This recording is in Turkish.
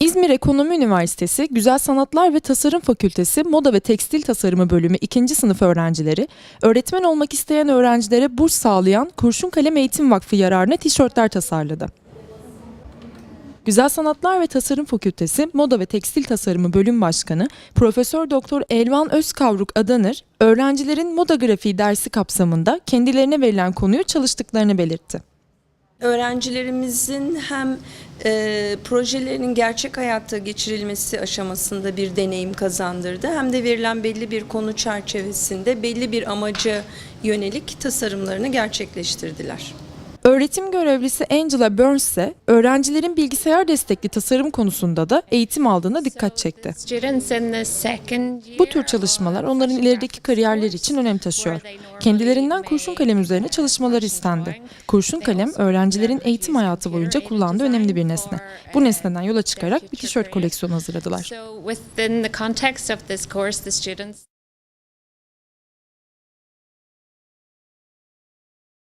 İzmir Ekonomi Üniversitesi Güzel Sanatlar ve Tasarım Fakültesi Moda ve Tekstil Tasarımı Bölümü 2. sınıf öğrencileri, öğretmen olmak isteyen öğrencilere burs sağlayan Kurşun Kalem Eğitim Vakfı yararına tişörtler tasarladı. Güzel Sanatlar ve Tasarım Fakültesi Moda ve Tekstil Tasarımı Bölüm Başkanı Profesör Doktor Elvan Özkavruk Adanır, öğrencilerin moda grafiği dersi kapsamında kendilerine verilen konuyu çalıştıklarını belirtti. Öğrencilerimizin hem e, projelerinin gerçek hayatta geçirilmesi aşamasında bir deneyim kazandırdı hem de verilen belli bir konu çerçevesinde belli bir amaca yönelik tasarımlarını gerçekleştirdiler. Öğretim görevlisi Angela Burns ise öğrencilerin bilgisayar destekli tasarım konusunda da eğitim aldığına dikkat çekti. Bu tür çalışmalar onların ilerideki kariyerleri için önem taşıyor. Kendilerinden kurşun kalem üzerine çalışmaları istendi. Kurşun kalem öğrencilerin eğitim hayatı boyunca kullandığı önemli bir nesne. Bu nesneden yola çıkarak bir tişört koleksiyonu hazırladılar.